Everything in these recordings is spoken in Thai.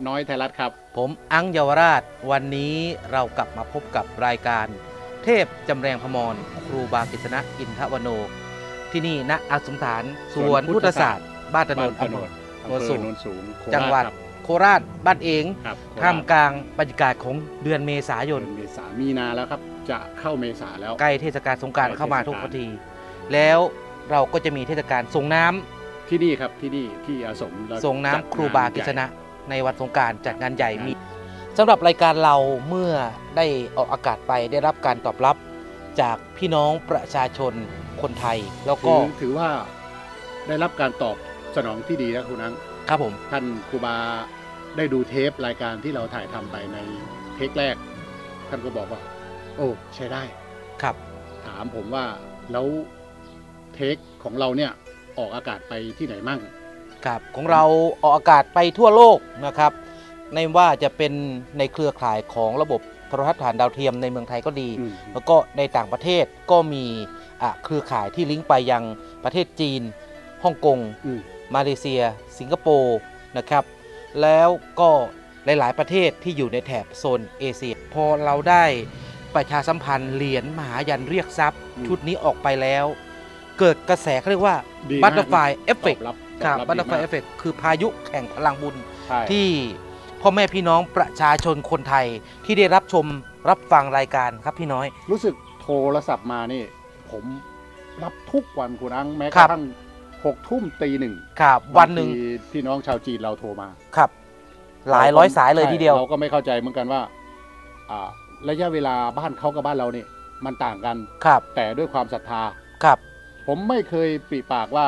วัสดีครับผมน้อยไทยรัฐครับ ผมอังเยาวราช วันนี้เรากลับมาพบกับรายการ เทพจำแรงพมรครูบากิษณะอินทวโน ที่นี่ณอาสมฐานสวนพุทธศาสตร์ บ้านตะโนนบ้าอำเภออำโนเภนสูองโนนสูงโคราชจังหวัดครับโคราชบ้านเองครับโครชท่ามกลางบรรยากาศของเดือนเมษายนเดือนเมษามีนาแล้วครับ จะเข้าเมษาแล้วใกล้เทศกาลสงกรารใกล้เข้ามาเทศกาลทุกที แล้วเราก็จะมีเทศกาลส่งน้ำที่นี่ครับที่นี่ที่อาสมเาส่งน้ำจัดครูบากิษงนใหญ่ณะ ในวันสงกรารจัดงานใหญ่งานมีสำหรับรายการเราเมื่อได้ออกอากาศไปได้รับการตอบรับจากพี่น้องประชาชนคนไทย แล้วก็ถือถือว่าได้รับการตอบสนองที่ดีนะคุณนังครับผมท่านครูบาได้ดูเทปรายการที่เราถ่ายทำไปในเทคแรก ท่านก็บอกว่า โอ้ ใช้ได้ครับ ถามผมว่าแล้วเทคของเราเนี่ยออกอากาศไปที่ไหนมั่ง ครับของเราออกอากาศไปทั่วโลกนะครับในว่าจะเป็นในเครือข่ายของระบบโทรทัศน์ฐานดาวเทียมในเมืองไทยก็ดี อืม แล้วก็ในต่างประเทศก็มีอะเครือข่ายที่ลิงก์ไปยังประเทศจีนฮ่องกง อืม มาเลเซีย สิงคโปร์นะครับ แล้วก็หลาย ๆ ประเทศที่อยู่ในแถบโซนเอเชีย พอเราได้ประชาสัมพันธ์เหรียญมหายันเรียกทรัพย์ อืมชุดนี้ออกไปแล้ว เกิดกระแสเขาเรียกว่าดีบัตมากเตอร์ไฟเอฟเฟกตอบรับ ครับตอบบัตเตอร์ไฟดีเอมากฟเฟกคือพายุแข่งพลังบุญ ใช่ที่พ่อแม่พี่น้องประชาชนคนไทยที่ได้รับชมรับฟังรายการครับพี่น้อย รู้สึกโทรศัพท์มานี่ ผมรับทุกวันคุณอังแม้กครัระบ ทั่งหกทุ่มตีหนึ่งครับวันหนึ่งบาทีพี่น้องชาวจีนเราโทรมาครับ หลายร้อยสายเลยทีเดียวเราก็ไม่เข้าใจเหมือนกันว่าอ่า ระยะเวลาบ้านเขากับบ้านเราเนี่ยมันต่างกัน ครับแต่ด้วยความศรัทธา ครับ ผมไม่เคยปริปากว่า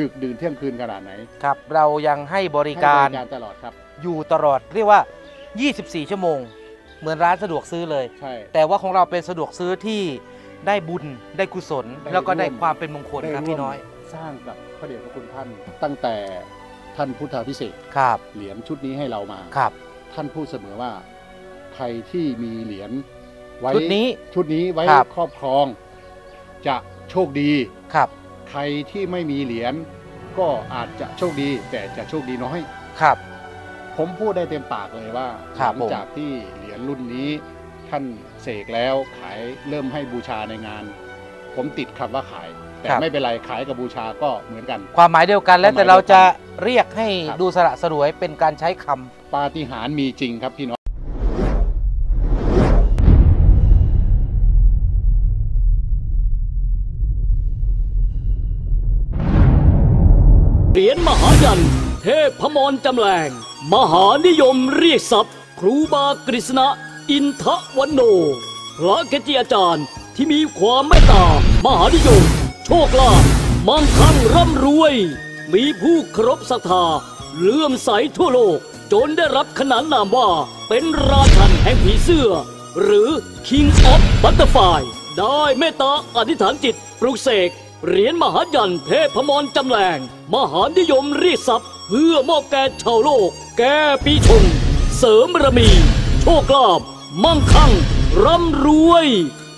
ดึกดื่นเที่ยงคืนขนาดไหนครับ เรายังให้บริการให้บริการตลอดครับ อยู่ตลอดเรียกว่า 24 ชั่วโมง เหมือนร้านสะดวกซื้อเลย ใช่ แต่ว่าของเราเป็นสะดวกซื้อที่ได้บุญได้กุศล ได้แล้วก็ได้ร่วม ความเป็นมงคลครับพี่น้อยสร้างกับพระเดชพระคุณท่าน ตั้งแต่ท่านพุทธาพิเศษกครับเหรียญชุดนี้ให้เรามา ครับ ท่านพูดเสมอว่าใครที่มีเหรียญไว้ชุดนี้ ชุดนี้ไว้ครับ ครอบครอง จะโชคดี ครับใค รที่ไม่มีเหรียญก็อาจจะโชคดีแต่จะโชคดีน้อย ครับ ผมพูดได้เต็มปากเลยว่าครัหบลัผม จากที่เหรียญรุ่นนี้ท่านเสกแล้วขายเริ่มให้บูชาในงาน ผมติดคำว่าขาย แต่ไม่เป็นไรขายกับบูชาก็เหมือนกัน ความหมายเดียวกันแล้วความหมายแต่เราจะเดียวกัเรียกให้ครับ ดูสละสลวยเป็นการใช้คำ ปาฏิหาริย์มีจริงครับพี่น้อง รจำแรงมหานิยมเรียกทรัพย์ ครูบากฤษณะอินทวันโน พระเกจิอาจารย์ที่มีความเมตตามหานิยม โชคลาภมั่งคั่งร่ำรวย มีผู้เคารพศรัทธาเลื่อมใสทั่วโลก จนได้รับขนานนามว่าเป็นราชันแห่งผีเสื้อ หรือ King of Butterfly ได้เมตตาอธิษฐานจิต ปลุกเสกเหรียญมหายันเทพมรจำแรง มหานิยมเรียกทรัพย์ เพื่อมอบแก่ชาวโลก แก่ปีชง เสริมบารมี โชคลาภมั่งคั่ง ร่ำรวย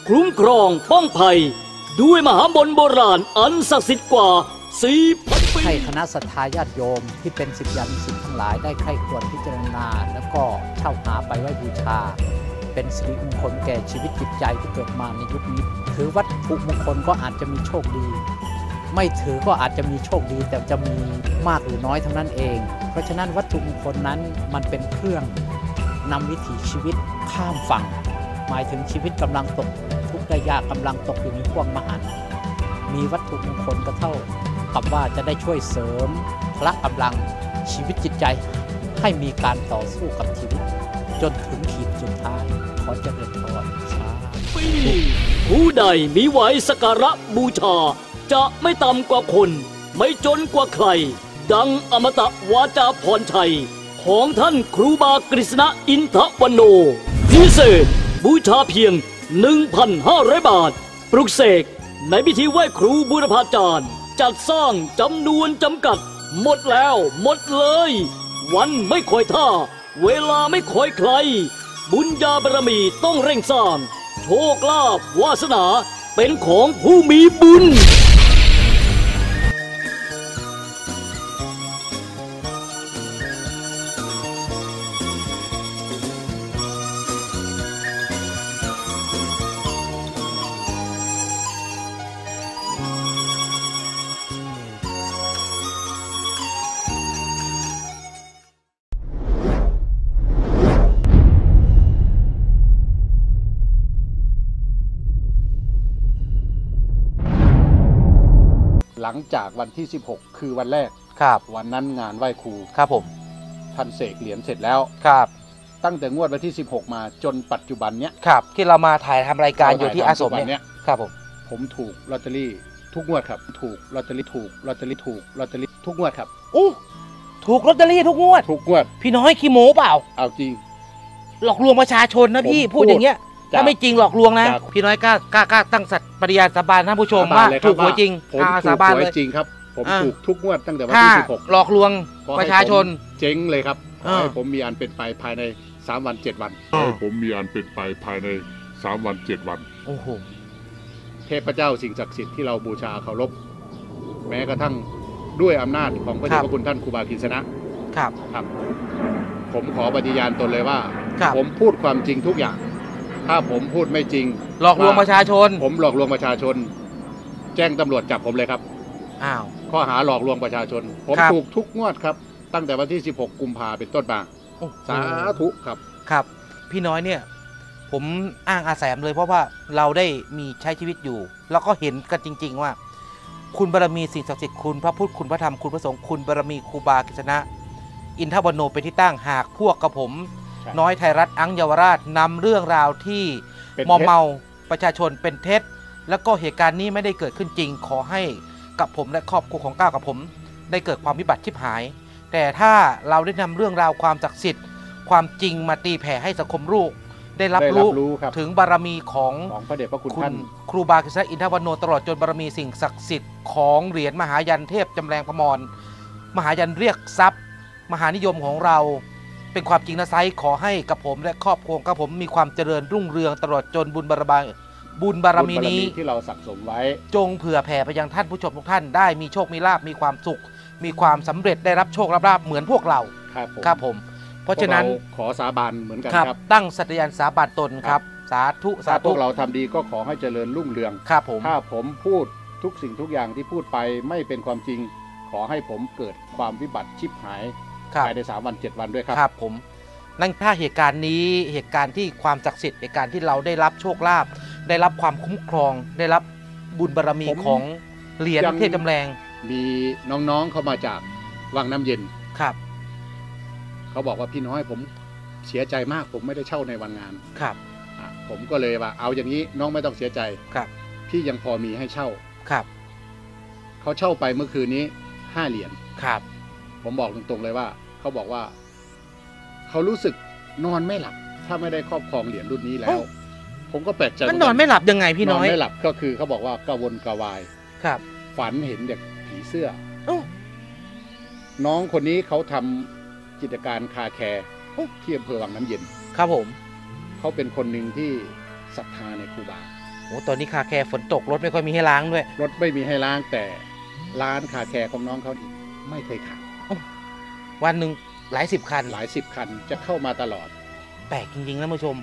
คุ้มครองป้องภัย ด้วยมหาบนโบราณอันศักดิ์สิทธิ์กว่าสี่พันปีให้คณะศรัทธาญาติโยมที่เป็นสิทธิยันสิทธิ์ทั้งหลายได้ใคร่ควญพิจารณา แล้วก็เช่าหาไปไว้บูชา เป็นสิริมงคลแก่ชีวิตจิตใจที่เกิดมาในยุคนี้ ถือวัตถุมงคลก็อาจจะมีโชคดี ไม่ถือก็อาจจะมีโชคดีแต่จะมีมากหรือน้อยเท่านั้นเอง เพราะฉะนั้นวัตถุมงคลนั้นมันเป็นเครื่องนำวิถีชีวิตข้ามฝั่ง หมายถึงชีวิตกำลังตก ทุกข์ได้ยากกำลังตกอยู่ในห่วงมหันต์มีวัตถุมงคลก็เท่ากับว่าจะได้ช่วยเสริมพละกำลังชีวิตจิตใจ ให้มีการต่อสู้กับชีวิต จนถึงขีดสุดท้าย ขอเจริญพรสาธุปีผู้ใดมีไหวสักการะบูชา จะไม่ต่ำกว่าคน ไม่จนกว่าใคร ดังอมตะวาจาพรชัย ของท่านครูบากฤษณะอินทวันโน พิเศษ บูชาเพียง 1,500 บาท ปลุกเสกในพิธีไหว้ครูบูรพาจารย์ จัดสร้างจำนวนจำกัด หมดแล้วหมดเลย วันไม่คอยท่า เวลาไม่คอยใคร บุญญาบารมีต้องเร่งสร้าง โชคลาภวาสนาเป็นของผู้มีบุญ จากวันที่ 16 คือวันแรก ครับ วันนั้นงานไหว้ครูครับผมท่านเสกเหรียญเสร็จแล้ว ครับ ตั้งแต่งวดวันที่ 16 มาจนปัจจุบันเนี้ยครับ ที่เรามาถ่ายทำรายการอยู่ที่อาสมปัจจุบัเนี่ยเนี้ยครับผม ผมถูกลอตเตอรี่ทุกงวดครับ ถูกลอตเตอรี่ถูกลอตเตอรี่ถูกลอตเตอรี่ทุกงวดครับ อู้ถูกลอตเตอรี่ทุกงวด ทุกงวด พี่น้อยขี้โม้เปล่า เอาจริง หลอกลวงประชาชนนะพี่ ผมพูพูดด อย่างเงี้ยจาก ถ้าไม่จริงหลอกลวงนะ จาก พี่น้อยกล้ากล้ากล้าตั้งสัตย์ปฏิญาณสาบานท่านผู้ชมสบว่าเลยคถูบกหวยจริงผมอ่าถูสากบานหวเลย ยจริงครับ ผมอ่า ถูกทุกงวดตั้งแต่วันถ้าที่16หลอกลวงขอปให้ระชาชนผมเจ๊งเลยครับขออ่าให้ผมมีอันเป็นไปภายใน 3 วัน 7 วันขอให้ผมมีอันเป็นไปภายใน 3 วัน 7 วัน โอ้โห เทพเจ้าสิ่งศักดิ์สิทธิ์ที่เราบูชาเคารพแม้กระทั่งด้วยอำนาจของพระเดชพระคุณท่านครูบากิษณะครับ ครับ ผมขอปฏิญาณตนเลยว่า ครับ ผมพูดความจริงทุกอย่าง ถ้าผมพูดไม่จริง หลอกลวงประชาชน ผมหลอกลวงประชาชน แจ้งตำรวจจับผมเลยครับ อ้าว ข้อหาหลอกลวงประชาชน ผมครับ ถูกทุกงวดครับ ตั้งแต่วันที่ 16 กุมภาเป็นต้นมาโอ้โหสาธุครับ ครับ พี่น้อยเนี่ย ผมอ้างอาแสมเลยเพราะว่าเราได้มีใช้ชีวิตอยู่ แล้วก็เห็นกันจริง ๆ ว่า คุณบารมีสิ่งศักดิ์สิทธิ์คุณพระพุทธคุณพระธรรมคุณพระสงฆ์คุณบารมีครูบากิษณะ อินทวโนเป็นที่ตั้งหากพวกกับผมใช่ น้อยไทยรัฐอังเยาวราชนำเรื่องราวที่เป็นมอมเท็จเมาประชาชนเป็นเท็จ แล้วก็เหตุการณ์นี้ไม่ได้เกิดขึ้นจริง ขอให้กับผมและครอบครัวของก้าวกับผม ได้เกิดความวิบัติชิบหาย แต่ถ้าเราได้นำเรื่องราวความศักดิ์สิทธิ์ ความจริงมาตีแผ่ให้สังคมลูกได้รับได้รู้ครับถึงบารมีของของพระเดชพระคุณคุท่าณนครูบากิษณะอินทวันโนตลอดจนบารมีสิ่งศักดิ์สิทธิ์ของเหรียญมหายันเทพจำแรงพมร มหายันเรียกทรัพย์ มหานิยมของเรา เป็นความจริงนะไซส์ขอให้กับผมและครอบครัวกับผมมีความเจริญรุ่งเรืองตลอดจนบุญบารมีบุญบารมีนี้ ที่เราสั่งสมไว้ จงเผื่อแผ่ไปยังท่านผู้ชมทุกท่านได้มีโชคมีลาบมีความสุข มีความสำเร็จได้รับโชครับลาบเหมือนพวกเราครับผมครับผม เพราะฉะนั้นพวกเขอสาบานเหมือนกันครับครับ ตั้งสัตยานสาบานตนครับ สาธุสาถ้าพธุวกเราทำดีก็ขอให้เจริญรุ่งเรืองครับผมถ้าผมพูดทุกสิ่งทุกอย่างที่พูดไปไม่เป็นความจริง ขอให้ผมเกิดความวิบัติชิบหาย ครับ ภายในสามวันเจ็ดวันด้วยครับ ครับผมนั่นถ้าเหตุการณ์นี้เหตุการณ์ที่ความศักดิ์สิทธิ์เหตุการณ์ที่เราได้รับโชคลาภได้รับความคุ้มครอง ได้รับบุญบารรมีผมของเหรียญยัง เทพจำแรงมีน้องๆเข้ามาจากวังน้ำเย็น ครับเขาบอกว่าพี่น้อยผมเสียใจมากผมไม่ได้เช่าในวันงานครับอะผมก็เลยว่าเอาอย่างนี้น้องไม่ต้องเสียใจ ครับพี่ยังพอมีให้เช่า ครับเขาเช่าไปเมื่อคืนนี้ห้าเหรียญครับ ผมบอกตรงๆเลยว่า เขาบอกว่า เขารู้สึกนอนไม่หลับ ถ้าไม่ได้ครอบครองเหรียญรุ่นนี้แล้ว ผมก็แปลกใจมันนอนไม่หลับยังไงพี่น้อยนไม่หลับก็คือเขาบอกว่ากระวนกระวายครับ ฝันเห็นเด็กผีเสื้อโอ้น้องคนนี้เขาทำกิจการคาแคร์โอ้ที่อำเภอวังน้ำเย็น ครับผม เขาเป็นคนหนึ่งที่ศรัทธาในครูบาโอ้ตอนนี้คาแคร์ฝนตกรถไม่ค่อยมีให้ล้างด้วย รถไม่มีให้ล้างแต่ร้านคาแคร์ของน้องเขานี่ไม่เคยขาด วันหนึ่งหลายสิบคัน หลายสิบคันจะเข้ามาตลอด แปลกจริงๆนะผู้ชม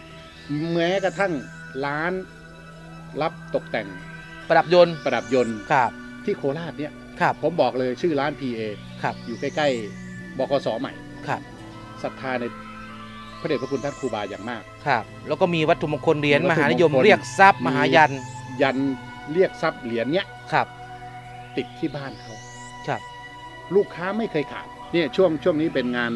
แม้กระทั่งร้านรับตกแต่งประดับยนต์ประดับยนต์ครับที่โคราชเนี่ยครับผมบอกเลยชื่อร้าน PA ครับอยู่ใกล้ๆบกสใหม่ครับศรัทธาในพระเดชพระคุณท่านครูบาอย่างมากครับ แล้วก็มีวัตถุมงคลเหรียญมีวัมตถุหานิยมมงคลเรียกทรัพย์มหายัน ยันเรียกทรัพย์เหรียญเนี้ยครับ ติดที่บ้านเขาครับ ลูกค้าไม่เคยขาด เนี่ยช่วงช่วงนี้เป็นงาน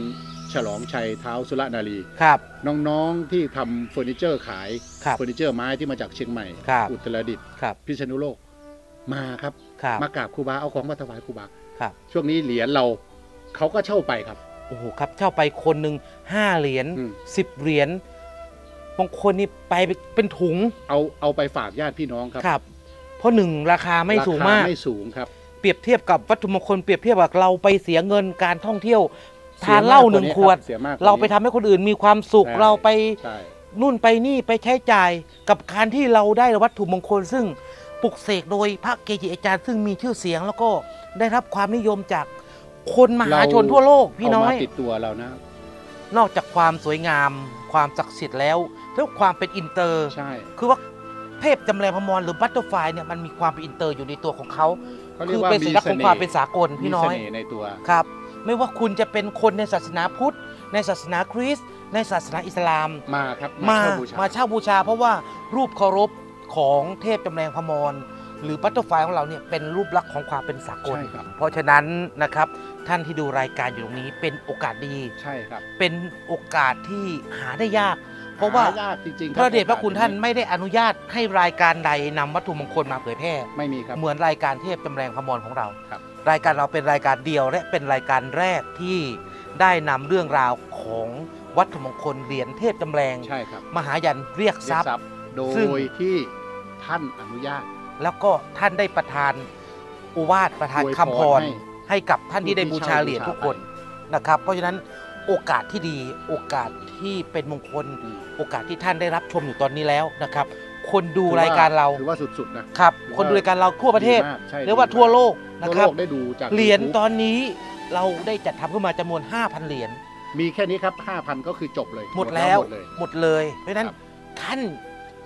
ฉลองชัยเท้าสุรนารี ครับ น้องๆที่ทำเฟอร์นิเจอร์ขายครับเฟอร์นิเจอร์ไม้ที่มาจากเชียงใหม่ ครับอุตรดิตถ์ครับพิษณุโลกมาครับ ครับ มากราบครูบาเอาของมาถวายครูบาครับ ช่วงนี้เหรียญเราเขาก็เช่าไปครับ โอ้โหครับเช่าไปคนหนึ่งห้าเหรียญอืม สิบเหรียญบางคนนี่ไปเป็นถุงเอาเอาไปฝากญาติพี่น้องครับครับ เพราะหนึ่งราคาไม่สูงมาก รคไม่สูงครับ เปรียบเทียบกับวัตถุมงคลเปรียบเทียบกับเราไปเสียเงินการท่องเที่ยวเสีทายนมกเหล้ากว่าหนึ่งนี้ขวดครับเสียมากกว่เราไปทำให้คนอื่นมีความสุขใช่เราไป ใช่ นู่นไปนี่ไปใช้จ่ายกับการที่เราได้วัตถุมงคล ซึ่งปลุกเสกโดยพระเกจิอาจารย์ซึ่งมีชื่อเสียง แล้วก็ได้รับความนิยมจากคนมหาชนทั่วโลกพี่น้อยเามาติดตัวเรานะ นอกจากความสวยงาม ความศักดิ์สิทธิ์แล้วแล้วความเป็นอินเตอร์ ใช่ คือว่าเทพจำแรงพมรหรือบัตเตอร์ไฟเนี่ยมันมีความเป็นอินเตอร์อยู่ในตัวของเขา เขาเรียคืกอว่าเป็นสัญลักษณ์ของความเป็นสากลมีพี่น้อยเสน่ห์ในตัว ครับ ไม่ว่าคุณจะเป็นคนในศาสนาพุทธ ในศาสนาคริสต์ในศาสนาอิสลาม มาครับมาเช่บูชมาเช่าบูชา เพราะว่ารูปเคารพของเทพจำแรงพมร หรือบัตเตอร์ไฟของเราเนี่ยเป็นรูปลักษณ์ของความเป็นสากล ใช่ครับ เพราะฉะนั้นนะครับท่านที่ดูรายการอยู่ตรงนี้เป็นโอกาสดี ใช่ครับ เป็นโอกาสที่หาได้ยาก เพราะว่าหยากจริงๆพระเดชพระคุณท่านโอกสไม่ได้อนุญาตให้รายการใดนำวัตถุมงคลมาเผยแพร่ ไม่มีครับ เหมือนรายการเทพจำแรงพมรของเราครับ รายการเราเป็นรายการเดียวและเป็นรายการแรกที่ได้นำเรื่องราวของวัตถุมงคลเหรียญเทพจำแรง ใช่ครับมหายันเรียกเรีทยรักพย์ทรัพย์โดซึ่ง ยที่ท่านอนุญาต แล้วก็ท่านได้ประทานอุวาทประทานอวยพรคำพรให้ให้กับท่านที่ได้ผู้บูที่ชาเช่าเหรียญบูชาทุกคนไปนะครับ เพราะฉะนั้น โอกาสที่ดี โอกาสที่เป็นมงคลอืมโอกาสที่ท่านได้รับชมอยู่ตอนนี้แล้วนะครับ คนดูรายการเราถือว่าสุดๆนะครับถือว่าคนดูรายการเราทั่วประเทศดีมากใช่หรือว่าดีมกทั่วโลกนะทั่วครับโลกได้ดูจากเหรียญ YouTube ตอนนี้เราได้จัดทำขึ้นมาจำนวน 5,000 เหรียญมีแค่นี้ครับ 5,000 ก็คือจบเลย หมดแล้วหมดเลยหมดเลยเพราะฉะนั้นครับท่าน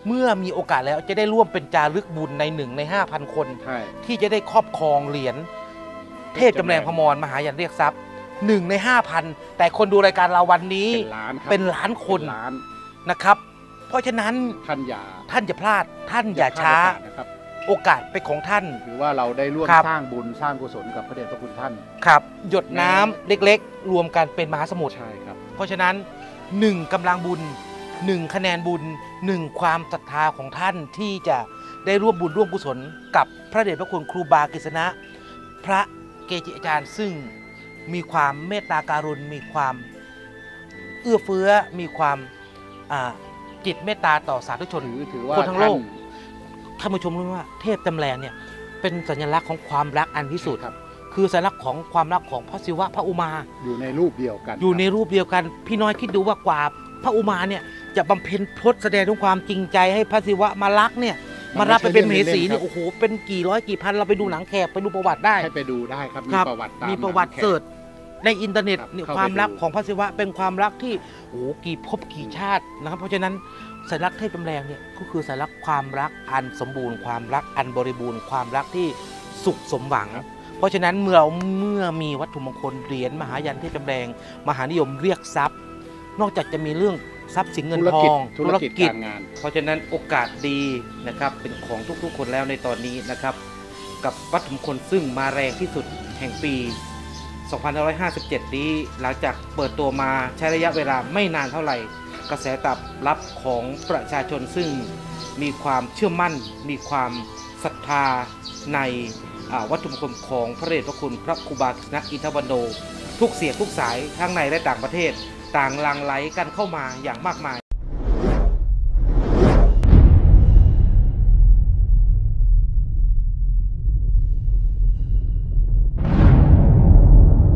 เมื่อมีโอกาสแล้วจะได้ร่วมเป็นจารึกบุญในหนึ่งใน 5,000 คนใช่ที่จะได้ครอบครองเหรียญเทพจำแรงพมรมหายันเรียกทรัพย์ หนึ่งใน5,000แต่คนดูรายการเราวันนี้เป็นล้านครับเป็นล้านคนเป็ล้านนะครับ เพราะฉะนั้นท่านอย่าท่านจะพลาดท่านอย่าช้า พลดโอกสนะครับโอกาสเป็นของท่าน หรือว่าเราได้ร่วมครับ สร้างบุญสร้างกุศลกับพระเดชพระคุณท่าน ครับ หยดน้ำเล็กๆ รวมกันเป็นมหาสมุทร ใช่ครับ เพราะฉะนั้น 1กำลังบุญ 1 คะแนนบุญ 1 ความศรัทธาของท่านที่จะได้ร่วมบุญร่วมกุศลกับพระเดชพระคุณครูบากฤษณะ พระเกจิอาจารย์ซึ่ง มีความเมตตาการุณ มีความเอื้อเฟื้อมีความอ่าจิตเมตตาต่อสาธุชนถือถือว่าคนทั้งโลกท่านท่านผู้ชมรู้ไหมว่าเทพจำแรงเนี่ยเป็นสัญลักษณ์ของความรักอันพิสุทธิ์ครับคือสัญลักษณ์ของความรักของพระศิวะพระอุมา อยู่ในรูปเดียวกัน อยู่ในครับรูปเดียวกัน พี่น้อยคิดดูว่ากว่าพระอุมาเนี่ยจะบำเพ็ญพรตแสดงถึงความจริงใจให้พระศิวะมารักเนี่ย มารับไปเป็นมเหสีเนี่ยโอ้โหเป็นกี่ร้อยกี่พันเราไปดูหนังแขกไปดูประวัติได้ให้ไปดูได้ครับมีครับประวัติตามมีประวัติหนังแขกเสิร์ชในอินเทอร์เน็ตครับเนี่ยเข้าไปความรักดูของพระศิวะเป็นความรักที่โอ้โหกี่ภพกี่ชาตินะครับ เพราะฉะนั้นสัญลักษณ์เทพจำแรงเนี่ยก็คือสัญลักษณ์ความรักอันสมบูรณ์ความรักอันบริบูรณ์ความรักที่สุขสมหวัง เพราะฉะนั้นเมื่อเราเมื่อมีวัตถุมงคลเหรียญมหายันเทพจำแรง มหานิยมเรียกทรัพย์ นอกจากจะมีเรื่อง ทรัพย์สินเงินธุรทกิจองธุรกิจการงาน เพราะฉะนั้นโอกาสดีนะครับเป็นของทุกๆคนแล้วในตอนนี้นะครับ กับวัตถุมงคลซึ่งมาแรงที่สุดแห่งปี 2557 นี้หลังจากเปิดตัวมาใช้ระยะเวลาไม่นานเท่าไหร่ กระแสตอบรับของประชาชนซึ่งมีความเชื่อมั่น มีความศรัทธาในอ่าวัตถุมงคลของพระเดชพระคุณพระครูบากิษณะอินทวันโดทุกเสียงทุกสายทั้งในและต่างประเทศ ต่างหลังไหลกันเข้ามาอย่างมากมาย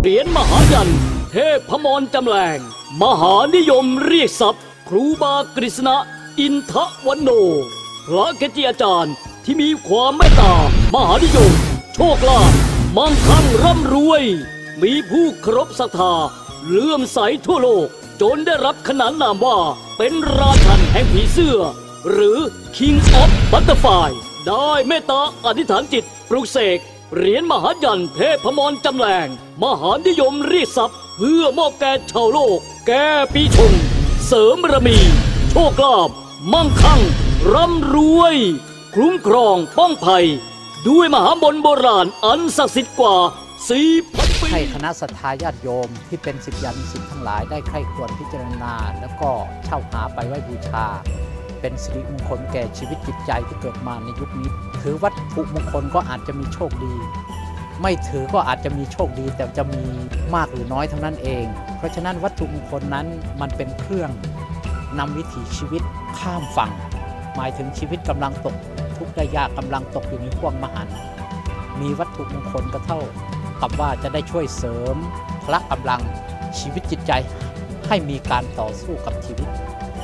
เหรียญมหายัน เทพพมรจำแรงมหานิยมเรียกทรัพย์ ครูบากฤษณะ อินทวันโน พระเกจิอาจารย์ที่มีความเมตตามหานิยม โชคลาภมั่งคั่งร่ำรวย มีผู้เคารพศรัทธา เลื่อมใสทั่วโลก จนได้รับขนานนามว่า เป็นราชันแห่งผีเสื้อ หรือ King of Butterfly ได้เมตตาอธิษฐานจิตปลุกเสกเหรียญมหายันเทพมรจำแรงมหานิยมรียกทรัพย์ เพื่อมอบแก่ชาวโลก แก่ปีชง เสริมบารมี โชคลาภมั่งคั่ง ร่ำรวย คุ้มครองป้องภัย ด้วยมหามนโบราณอันศักดิ์สิทธิ์กว่าสี่พัน ให้คณะศรัทธาญาติโยมที่เป็นสิทธิยันสิทธิ์ทั้งหลายได้ใคร่ควรพิจารณา แล้วก็เช่าหาไปไว้บูชา เป็นสิริมงคลแก่ชีวิตจิตใจที่เกิดมาในยุคนี้ถือวัตถุมงคลก็อาจจะมีโชคดี ไม่ถือก็อาจจะมีโชคดี แต่จะมีมากหรือน้อยเท่านั้นเอง เพราะฉะนั้นวัตถุมงคลนั้นมันเป็นเครื่องนำวิถีชีวิตข้ามฝั่ง หมายถึงชีวิตกำลังตก ทุกข์ได้ยากกำลังตกอยู่ในห่วงมหันมีวัตถุมงคลก็เท่า กับว่าจะได้ช่วยเสริมพละกำลังชีวิตจิตใจ ให้มีการต่อสู้กับชีวิต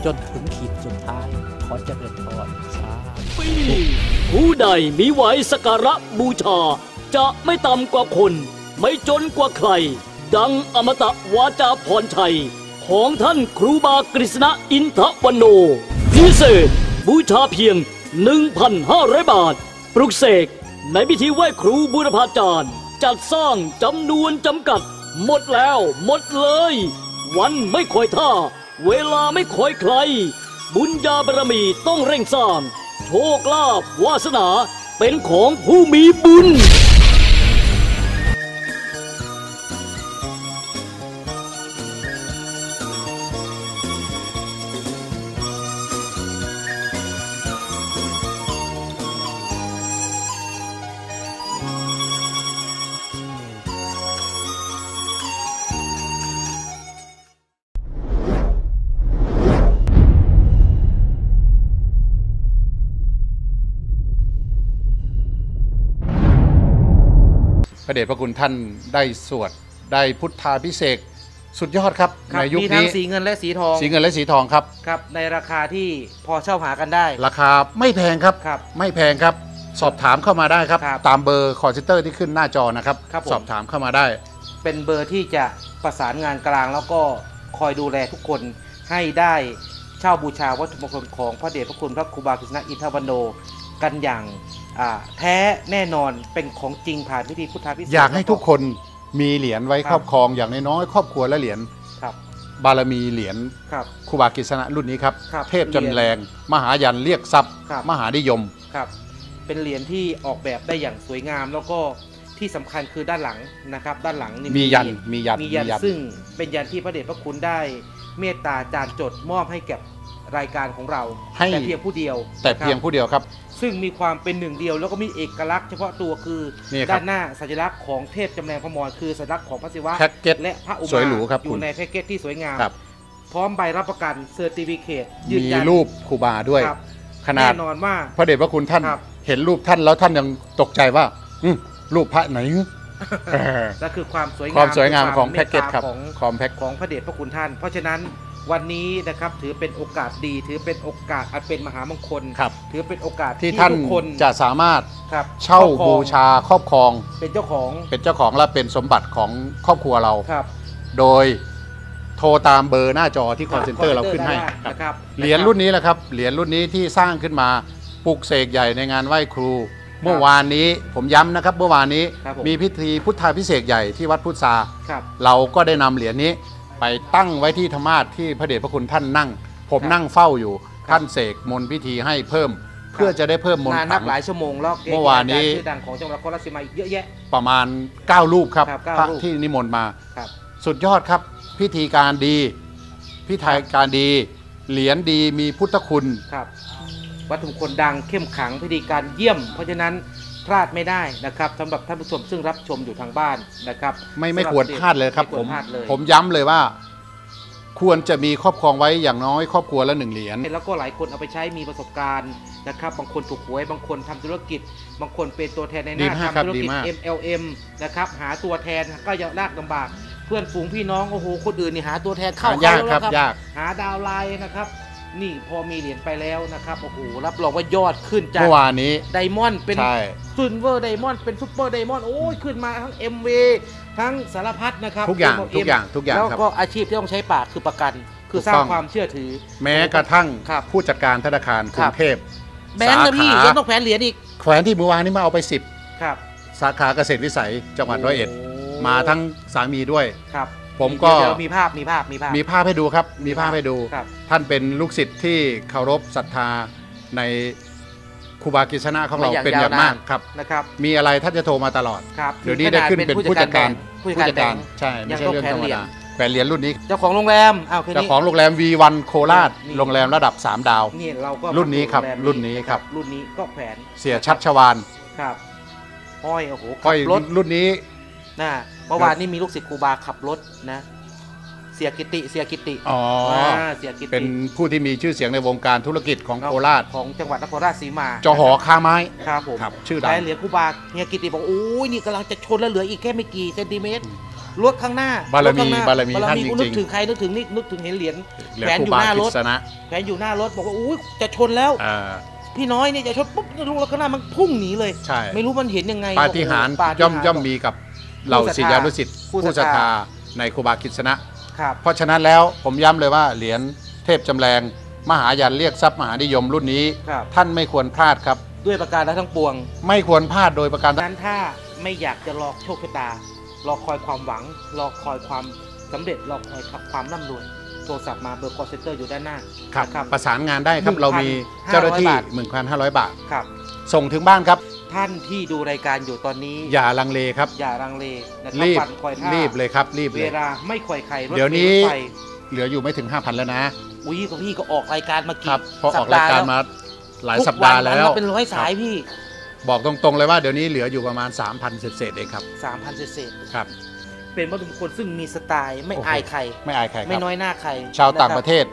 จนถึงขีดสุดท้าย ขอเจริญพรสาธุปีผู้ใดมีไหวสักการะบูชา จะไม่ต่ำกว่าคน ไม่จนกว่าใคร ดังอมตะวาจาพรชัย ของท่านครูบากฤษณะอินทวันโน พิเศษ บูชาเพียง 1,500 บาท ปลุกเสกในพิธีไหว้ครูบูรพาจารย์ จัดสร้างจำนวนจำกัด หมดแล้วหมดเลย วันไม่คอยท่า เวลาไม่คอยใคร บุญญาบารมีต้องเร่งสร้าง โชคลาภวาสนาเป็นของผู้มีบุญ พระเดชพระคุณท่านได้สวดได้พุทธาพิเศษกสุดยอดครับครับในยุคมีทั้งนี้สีเงินและสีทองสีเงินและสีทองครับ ครับ ในราคาที่พอเช่าหากันได้ ราคาไม่แพงครับ ครับไม่แพงครับสอบถามเข้ามาได้ครับ ครับตามเบอร์คอร์เซนเตอร์ที่ขึ้นหน้าจอนะครับ ครับผม สอบถามเข้ามาได้ เป็นเบอร์ที่จะประสานงานกลาง แล้วก็คอยดูแลทุกคนให้ได้เช่าบูชาวัตถุมงคลของพระเดชพระคุณพระครูบากิษณะอินทวันโนกันอย่างอ่า แท้แน่นอนเป็นของจริงผ่านพิธีพุทธาพิเศษกอยากให้ทุกคนมีเหรียญไว้ครับครอบครองอย่างน้อยๆครอบครัวและเหรียญครับบารมีเหรียญครับครูบากิษณะรุ่นนี้ครับครับเทพจำแรง มหายันเรียกทรัพย์ครับมหานิยมครับ เป็นเหรียญที่ออกแบบได้อย่างสวยงามแล้วก็ที่สำคัญคือด้านหลังนะครับ ด้านหลังนี่มียันมียันมียันมียันซึ่งเป็นยันที่พระเดชพระคุณได้เมตตาจารจดมอบให้แก่รายการของเราให้แต่เพียงผู้เดียว แต่เพียงนะครับผู้เดียวครับ ซึ่งมีความเป็นหนึ่งเดียว แล้วก็มีเอกลักษณ์เฉพาะตัวคือนี่ครับด้านหน้าสัญลักษณ์ของเทพจำแรงพระมรคือสัญลักษณ์ของพระศิวะแพ็กเก็ตและพระอุมาสวยหรูครับอคุยู่ณ ในแพ็กเกจที่สวยงาม ครับ พร้อมใบรับประกันเซอร์ติฟิเคตยืนมียันรูปครูบาด้วย ครับขนาดแน่นอนว่า พระเดชพระคุณท่านครับ เห็นรูปท่านแล้วท่านยังตกใจว่าอืมรูปพระไหนเออและคือความสวยงามความสวยงามของมแพ็กเกจตตาครับของ คอมแพ็ก ของพระเดชพระคุณท่าน เพราะฉะนั้น วันนี้นะครับถือเป็นโอกาสดี ถือเป็นโอกาสอันเป็นมหามงคล ครับ ถือเป็นโอกาสที่ท่านทุกคนจะสามารถครับเช่าครอบครองบูชาครอบครอง เป็นเจ้าของเป็นเจ้าของและเป็นสมบัติของครอบครัวเรา ครับโดยโทรตามเบอร์หน้าจอที่คอนเซนเตอร์เราขึ้นให้ได้ครับ นะครับเหรียญรุ่นนี้แหละครับ เหรียญรุ่นนี้ที่สร้างขึ้นมาปลุกเสกใหญ่ในงานไหว้ครู เมื่อวานนี้ผมย้ำนะครับ เมื่อวานนี้ครับผมมีพิธีพุทธาพิเศษกใหญ่ที่วัดพุทธา ครับ เราก็ได้นำเหรียญนี้ ไปตั้งไว้ที่ธรรมาสน์ที่พระเดชพระคุณท่านนั่ง ผมครับนั่งเฝ้าอยู่ครับท่านเสกมนต์พิธีให้เพิ่ม เพื่อจะได้เพิ่มมนนาต์นขนัลับง หลายชั่วโมงแล้วเมื่อวานนี้ ชื่อดังของจังหวัดนครราชสีมาอีกเยอะแยะ ประมาณ 9 รูปครับครับเก้าพระรูป ที่นิมนต์มา ครับ สุดยอดครับ พิธีการดีพิธีการดี เหรียญดีมีพุทธคุณ ครับวัตถุมงคลดังเข้มขลังพิธีการเยี่ยม เพราะฉะนั้น พลาดไม่ได้นะครับสำหรับท่านผู้ชมซึ่งรับชมอยู่ทางบ้านนะครับไม่ไม่สำหควรพลาดเลยครับไม่ผวมพลาดเลยผมย้ำเลยว่าควรจะมีครอบครองไว้อย่างน้อยครอบครัวละหนึ่งเหรียญแล้วก็หลายคนเอาไปใช้มีประสบการณ์นะครับ บางคนถูกหวย บางคนทำธุรกิจ บางคนเป็นตัวแทนในหดีน้ามากครับทำธุรดีกิจมาก MLM นะครับหาตัวแทนก็ยากลำบาก เพื่อนฝูงพี่น้องโอ้โหคนอื่นนี่หาตัวแทนเข้าหายากเข้ครับแล้วยากหาดาวไลน์นะครับ นี่พอมีเหรียญไปแล้วนะครับโอ้โหรับรองว่ายอดขึ้นจาก เมื่อวานนี้ ไดมอนด์เป็นใช่ ซิลเวอร์ไดมอนด์เป็นซุปเปอร์ไดมอนด์โอ้ยขึ้นมาทั้ง MV ทั้งสารพัดนะครับ ทุกอย่าง MLM ทุกอย่างทุกอย่างแล้วครับ ก็อาชีพที่ต้องใช้ปากคือประกัน คือถูกสร้างต้อง ความเชื่อถือ แม้กระทั่งครับผู้จัดการธนาคารกครัรุบงเทพแบงค์นะพี่สาขายังต้องแขวนเหรียญอีกแขวนที่เมื่อวานนี้มาเอาไปสิบครับสาขาเกษตรวิสัยจังหวัดร้อยเอ็ดโมาทั้งสามีด้วย ครับ ผมก็เดี๋ยวๆมีภาพมีภาพมีภาพ มีภาพให้ดูครับ มีภาพให้ดู ครับ ท่านเป็นลูกศิษย์ที่เคารพศรัทธาในครูบากิษณะของเรามาอย่างเป็นอย่างยาวนานมากครับ นะครับมีอะไรท่านจะโทรมาตลอด ครับเดี๋ยวนี้ได้ขึ้นเป็นผู้จัดการผู้จัดการแบงค์ใช่ ไม่ยังใช่ต้องเรื่องแขวนธรรมเหรียญดาแขวนเหรียญรุ่นนี้เจ้าของโรงแรมอ้าวคืนเจ้านี้ ของโรงแรม V1 โคราช นี่ โรงแรมระดับ 3 ดาว นี่เราก็รุ่นนี้ครับโงแรุ่นนี้ครับ รุ่นนี้ก็แขวนเสียชัดชวานครับห้อยโอ้โหก้ขัอยบรถรุ่นนี้นะ เมื่อวานนี้มีลูกศิษย์ครูบาขับรถนะ เสียกิติเสียกิติอ๋ออาเสียกิติ เป็นผู้ที่มีชื่อเสียงในวงการธุรกิจของโคราชของจังหวัดนครราชสีมาจอหอคาไม้ครับผมครับชื่อดังแขวนเหรียญครูบาเฮียกิติบอกโอ้ยนี่กำลังจะชนแล้วเหลืออีกแค่ไม่กี่เซนติเมตรรถข้างหน้าบารมีถข้งหน้บารมีท่านกูจนึริกงถึงใครนึกถึงนี่นึกถึงเห็นเหรียญๆเหรียญแขวนครูอยู่บาหน้ารกิถษณะแขวนอยู่หน้ารถบอกว่าอุ้ยจะชนแล้วอ่าพี่น้อยเนี่ยจะชนปุ๊บลูกรถข้างหน้ามันพุ่งหนีเลยใช่ไม่รู้มันเห็นยังไงปาฏิหาริย์โโปฏิหย่อมริย่อมมีกับ เหล่าผู้ศรัทธาศิษยานุศิษย์ผู้ผู้ศศรัรัททธาธาในครูบากิษณะครับเพราะฉะนั้นแล้วผมย้ำเลยว่าเหรียญเทพจำแรงมหายันเรียกทรัพย์มหานิยมรุ่นนี้ ครับ ท่านไม่ควรพลาดครับ ด้วยประการและทั้งปวง ไม่ควรพลาดโดยประการดังนั้นถ้าไม่อยากจะรอโชคชะตา รอคอยความหวัง รอคอยความสำเร็จ รอคอยความร่ำรวย โทรศัพท์มาเบอร์คอเซ็นเตอร์อยู่ด้านหน้าครับ นะครับประสานงานได้ครับ1,500เรามีเจ้าหน้าที่บาท1,500 บาท ครับ ส่งถึงบ้านครับ ท่านที่ดูรายการอยู่ตอนนี้ อย่าลังเลครับ อย่ารังเลนะครับรีบวันคอยท่ารีบเลยครับรีบเวเลยลาไม่คอยใครรถเดี๋ยวนี้ มล์รถไฟเหลืออยู่ไม่ถึง 5,000 แล้วนะ อุ้ยก็พี่ก็ออกรายการมาคกี่รับเพราะออกรายการมาหลายทุสัปดาห์นแล้วนเป็นร้อยสายพี่บอกตรงๆเลยว่าเดี๋ยวนี้เหลืออยู่ประมาณ 3,000 เศษๆเองครับสามพันเศษครับ ๆเป็นวัตถุมงคลซึ่งมีสไตล์ไม่โอ้โห อายใคร ไม่อายใครคไม่รับ น้อยหน้าใครชาวต่างคบประเทศ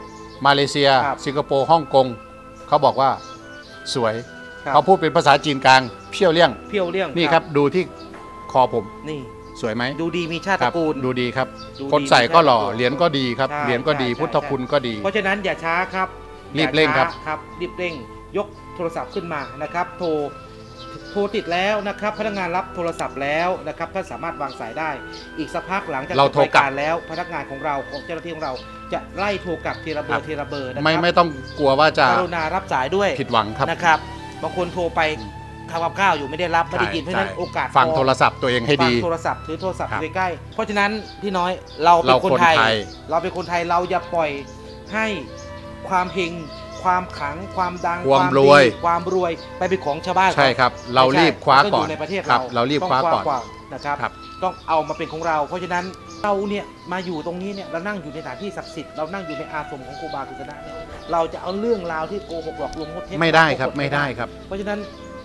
มาเลเซีย ครับ สิงคโปร์ฮ่องกงเขาบอกว่าสวย ครับเขาพูดเป็นภาษาจีนกลางเพี้ยวเลี่ยง เพียวเลี่ยงนี่ครับดูที่คอผมนี่สวยไหมดูดีมีชาติคตรัระกูล ดูดีครับ ดูดีคนใส่ก็หล่อมีชาติตระกูลเหรียญก็ดีครับ ใช่เหรียญก็ดี ใช่พุทธใช่คุณก็ดี เพราะฉะนั้นอย่าช้าครับรีบเร่งครับ อย่าช้าครับ รีบเร่ง ยกโทรศัพท์ขึ้นมานะครับ โทร โทรติดแล้วนะครับ พนักงานรับโทรศัพท์แล้วนะครับท่านสามารถวางสายได้ อีกสักพักหลังจากเราโทรจบยกลับการแล้ว พนักงานของเราของเจ้าหน้าที่ของเราจะไล่โทรกลับทีละเบอครัร์บทีละเบอร์นะครับไม่ไม่ต้องกลัวว่าจะกรุณารับสายด้วยผิดหวังครับ นะครับ บางคนโทรไปทำกับข้าวอยู่ไม่ได้รับไม่ได้ยินเพราะฉะนั้นใช่โอกาสฟังพอโทรศัพท์ตัวเองให้ดีฟังโทรศัพท์ถือโทรศัพท์ครับอยู่ใกล้ๆเพราะฉะนั้นพี่น้อยเราเป็นเราคนคนไทยไทย เราเป็นคนไทยเราอย่าปล่อยให้ความเฮงความขลังความดังความดีรวย ความรวยไปเป็นของชาวบ้านใช่ครับ เรารีบคว้าก่อนมัยู่ในประเทศครัเราบเรารีบคว้าก่อนต้อง นะครับ ครับ ต้องเอามาเป็นของเรา เพราะฉะนั้นเราเนี่ยมาอยู่ตรงนี้เนี่ยเรานั่งอยู่ในสถานที่ศักดิ์สิทธิ์เรานั่งอยู่ในอาสมของครูบากุศนะเนี่ยเราจะเอาเรื่องราวที่โกหกหลอกลวงมดเท็จไม่ได้ครับโกหกไม่ได้ครับ เพราะฉะนั้น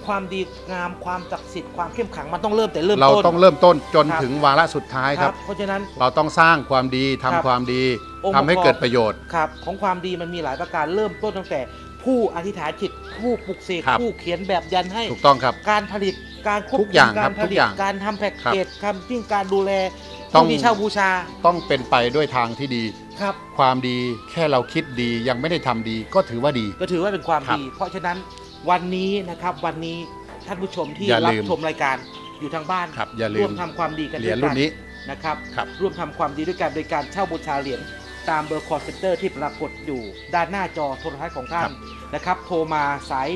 ความดีงามความศักดิ์สิทธิ์ความเข้มขลังมันต้องเริ่มแต่เริ่มเราต้นต้องเริ่มต้นจนครับถึงวาระสุดท้ายครับ เพราะฉะนั้นเราต้องสร้างความดีทำครับความดีองค์ทำให้ประกอบเกิดประโยชน์ครับของความดีมันมีหลายประการเริ่มต้นตั้งแต่ผู้อธิษฐานจิตผู้ปลุกเสกครับผู้เขียนแบบยันให้ถูกต้องครับ การผลิตการควบทุคุกอย่างมคการัรบผทุกลิตอย่างการทำแพ็กครับเกจการปิ้งการดูแลต้องผู้ที่เช่าบูชาต้องเป็นไปด้วยทางที่ดีครับ ความดีแค่เราคิดดียังไม่ได้ทำดี ก็ถือว่าดี ก็ถือว่าเป็นความครับดี เพราะฉะนั้น วันนี้นะครับวันนี้ท่านผู้ชมที่อย่ารัลืบมชมรายการอยู่ทางบ้านครับอย่าลืมร่วมทำความดีกันเหรียญด้วรุ่นนี้นะครับครับร่วมทำความดีด้วยกันโดยการเช่าบูชาเหรียญตามเบอร์คอร์เซนเตอร์ที่ปรากฏอยู่ด้านหน้าจอโทรทัศน์ของท่านนะครับ โทรมาสาย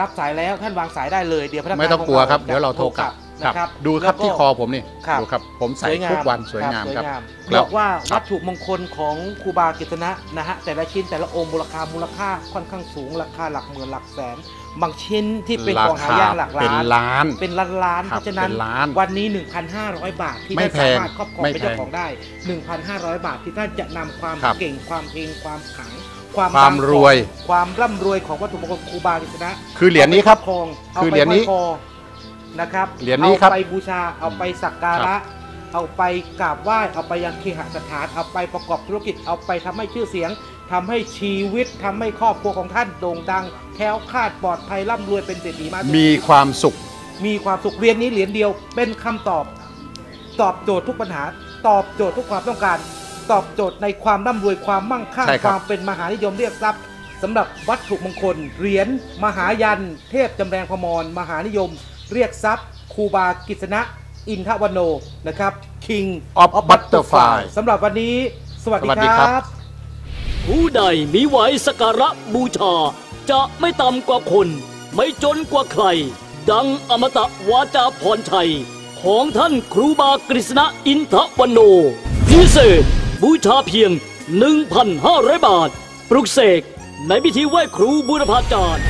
รับสายแล้วท่านวางสายได้เลยเดี๋ยวพนักงานไม่ต้องกลัวครับขเดี๋ยวเราโทรกลับ นะคครัรับบดูครับแล้วก็ที่คอผมนี่ครับ ดูครับผมใส่ทุกวันสวยงามครับบแล้บว อกว่าครับวัตถุมงคลของครูบากิตนะนะฮะแต่ละชิ้นแต่ละองค์มูลค่ามูลค่าค่อนข้างสูงราคาหลักหมื่นหลักแสน บางชิ้นที่เป็นของหายากหลักเป็นล้านล้าน เป็นล้านล้านๆครัเพบราะฉะนั้นเป็นล้านวันนี้ 1,500 บาทที่ไม่ท่านแพงสามารถครอบครองไม่เป็นแพงเจ้าของได้ 1,500 บาทที่ท่านจะนำความครับเก่งความเฮงความขลังความความดังรวยความร่ำรวยของวัตถุมงคลครูบากิตนะคือเหรียญนี้ครับอาไปครองคืออาไปเหรียญนี้ห้คอ นะครับเหรียญนี้ครับเอาไปบูชาเอาไปสักการะ เอาไปกราบไหว้เอาไปยังเคหสถาน เอาไปประกอบธุรกิจเอาไปทำให้ชื่อเสียงทำให้ชีวิตทำให้ครอบครัวของท่านโด่งดังแคล้วคลาดปลอดภัยร่ำรวยเป็นเศรษฐีมากมีความสุข มีความสุขเรียนนี้เหรียญเดียว เป็นคำตอบ ตอบโจทย์ทุกปัญหา ตอบโจทย์ทุกความต้องการ ตอบโจทย์ในความร่ำรวยความมั่งคั่งใช่คครับวามเป็นมหานิยมเรียกทรัพย์สำหรับวัตถุมงคลเหรียญมหายัน เทพจำแรงพมรมหานิยม เรียกทรัพย์ครูบากิษณะอินทวโนนะครับ King of Butterfly สำหรับวันนี้ สวัสดีสวัสดีคครัรับบผู้ใดมีไหวสักการะบูชา จะไม่ต่ำกว่าคน ไม่จนกว่าใคร ดังอมตะวาจาพรชัย ของท่านครูบากฤษณะอินทวันโน พิเศษ บูชาเพียง 1,500 บาท ปลุกเสกในพิธีไหว้ครูบูรพาจารย์